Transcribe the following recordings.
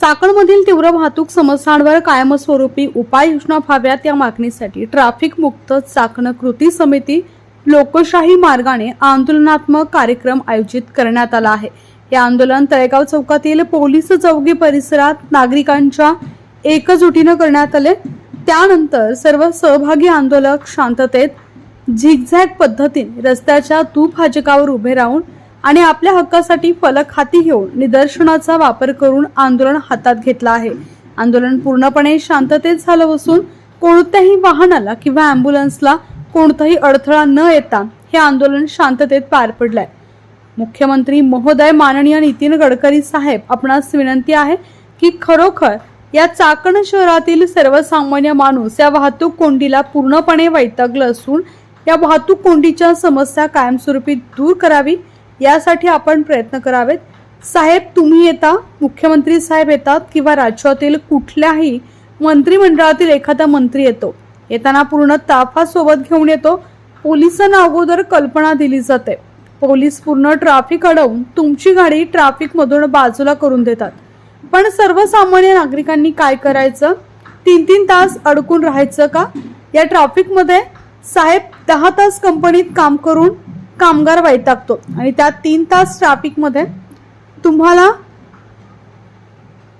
चाकणमधील तीव्र वाहतूक समस्यांवर कायमस्वरूपी उपाययोजना व्हाव्यात या मागणीसाठी ट्रॅफिक मुक्त चाकण कृती समिती लोकशाही मार्गाने आंदोलनात्मक कार्यक्रम आयोजित करण्यात आला आहे. हे आंदोलन तळेगाव चौकातील पोलीस चौकी परिसरात नागरिकांच्या एकजुटीनं करण्यात आले. त्यानंतर सर्व सहभागी आंदोलक शांततेत झिगझॅग पद्धतीने रस्त्याच्या दुभाजकावर उभे राहून आणि आपल्या हक्कासाठी फलक हाती घेऊन निदर्शनाचा वापर करून आंदोलन हातात घेतलं आहे. आंदोलन पूर्णपणे शांततेत झालं असून कोणत्याही वाहनाला किंवा अँब्युलन्सला कोणताही अडथळा न येता हे आंदोलन शांततेत पार पडलंय. मुख्यमंत्री महोदय माननीय नितीन गडकरी साहेब आपणास विनंती आहे की खरोखर या चाकण शहरातील सर्वसामान्य माणूस या वाहतूक कोंडीला पूर्णपणे वैतागलं असून या वाहतूक कोंडीच्या समस्या कायमस्वरूपी दूर करावी यासाठी आपण प्रयत्न करावेत. साहेब तुम्ही येता? मुख्यमंत्री साहेब येतात किंवा राज्यातील कुठल्याही मंत्रिमंडळातील एखादा मंत्री येतो. येताना पूर्ण ताफा सोबत घेऊन येतो. पोलिसांना अगोदर कल्पना दिली जाते. पोलीस पूर्ण ट्रॅफिक अडवून तुमची गाडी ट्राफिकमधून बाजूला करून देतात. पण सर्वसामान्य नागरिकांनी काय करायचं? तीन तीन तास अडकून राहायचं का? या ट्राफिकमध्ये साहेब दहा तास कंपनीत काम करून कामगार वैतागतो. आणि त्या तीन तास ट्राफिकमध्ये तुम्हाला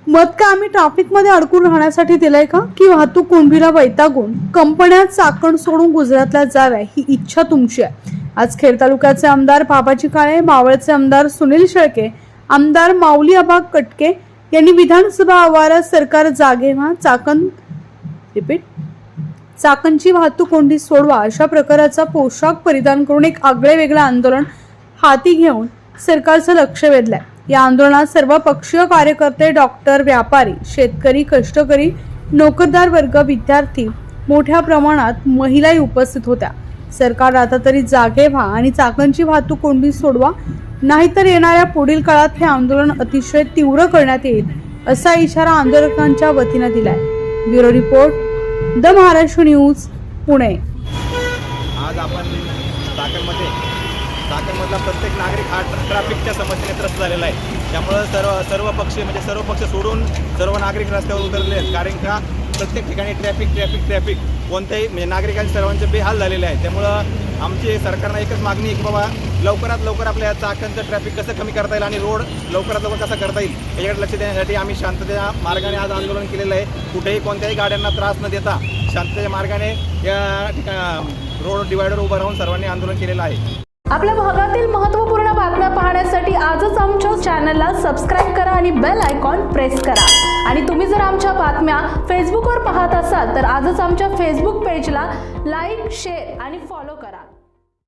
मत का आम्ही ट्राफिकमध्ये अडकून राहण्यासाठी दिलंय का? की वाहतूक कोंडीला वैतागून कंपन्या चाकण सोडून गुजरातला जाव्या ही इच्छा तुमची आहे. आज खेड तालुक्याचे आमदार बाबाजी काळे मावळचे आमदार सुनील शेळके आमदार माऊली अबाग कटके यांनी विधानसभा आवारात सरकार जागे व्हा. चाकण रिपीट चाकणची वाहतूक कोंडी सोडवा अशा प्रकाराचा पोशाख परिधान करून एक आगळे वेगळं आंदोलन हाती घेऊन सरकारचं लक्ष वेधलंय. या आंदोलनात सर्व पक्षीय कार्यकर्ते डॉक्टर व्यापारी शेतकरी कष्टकरी नोकरदार वर्ग विद्यार्थी मोठ्या प्रमाणात महिलाही उपस्थित होत्या. सरकार आता तरी जागे व्हा आणि चाकणची वाहतूक कोंडी सोडवा नाहीतर येणाऱ्या पुढील काळात हे आंदोलन अतिशय तीव्र करण्यात येईल असा इशारा आंदोलकांच्या वतीनं दिलाय. Bureau report the Maharashtra news Pune. आज आपण चाकणमध्ये चाकणमधला प्रत्येक नागरिक हा ट्रॅफिकच्या समस्येने त्रस्त झालेला आहे. त्यामुळं सर्व सर्व पक्ष म्हणजे सर्व पक्ष सोडून सर्व नागरिक रस्त्यावर उतरले आहेत. कारण का? प्रत्येक ठिकाणी ट्रॅफिक ट्रॅफिक ट्रॅफिक कोणत्याही म्हणजे नागरिकांचे सर्वांचे बेहाल झालेले आहे त्यामुळं आमची सरकारनं एकच मागणी आहे की बाबा लवकरात लवकर आपल्या चाकणचं ट्रॅफिक कसं कमी करता येईल आणि रोड लवकरात लवकर कसा करता येईल याच्याकडे लक्ष देण्यासाठी आम्ही शांततेच्या मार्गाने आज आंदोलन केलेलं आहे. कुठेही कोणत्याही गाड्यांना त्रास न देता शांततेच्या मार्गाने या ठिकाणी रोड डिवायडर उभं राहून सर्वांनी आंदोलन केलेलं आहे. आपल्या भागातील महत्त्वपूर्ण बातम्या पाहण्यासाठी आजच आमच्या चॅनलला सबस्क्राईब करा आणि बेल आयकॉन प्रेस करा. आणि तुम्ही जर आमच्या बातम्या फेसबुकवर पाहत असाल तर आजच आमच्या फेसबुक पेजला लाईक शेअर आणि फॉलो करा.